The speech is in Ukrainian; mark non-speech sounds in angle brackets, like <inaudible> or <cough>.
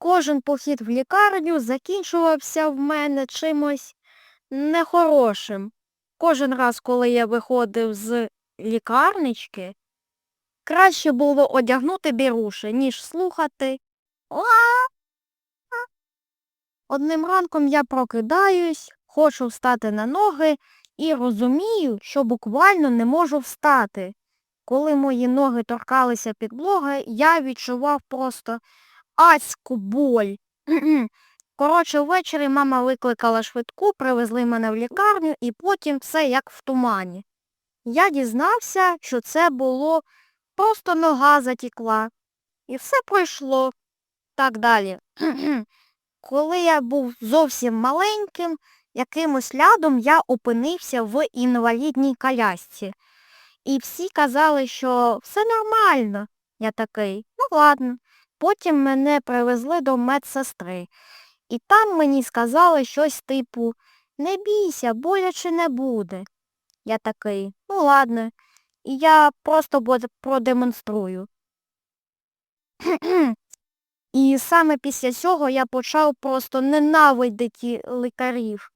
кожен похід в лікарню закінчувався в мене чимось нехорошим. Кожен раз, коли я виходив з лікарнички, краще було одягнути біруші, ніж слухати. Одним ранком я прокидаюсь, хочу встати на ноги і розумію, що буквально не можу встати. Коли мої ноги торкалися підлоги, я відчував просто адську боль. Коротше, ввечері мама викликала швидку, привезли мене в лікарню і потім все як в тумані. Я дізнався, що це було просто нога затікла. І все пройшло. Так далі. Коли я був зовсім маленьким, якимось лядом я опинився в інвалідній колясці. І всі казали, що все нормально. Я такий, ну ладно. Потім мене привезли до медсестри. І там мені сказали щось типу не бійся, боляче не буде. Я такий, ну ладно. І я просто продемонструю. <clears throat> І саме після цього я почав просто ненавидіти лікарів.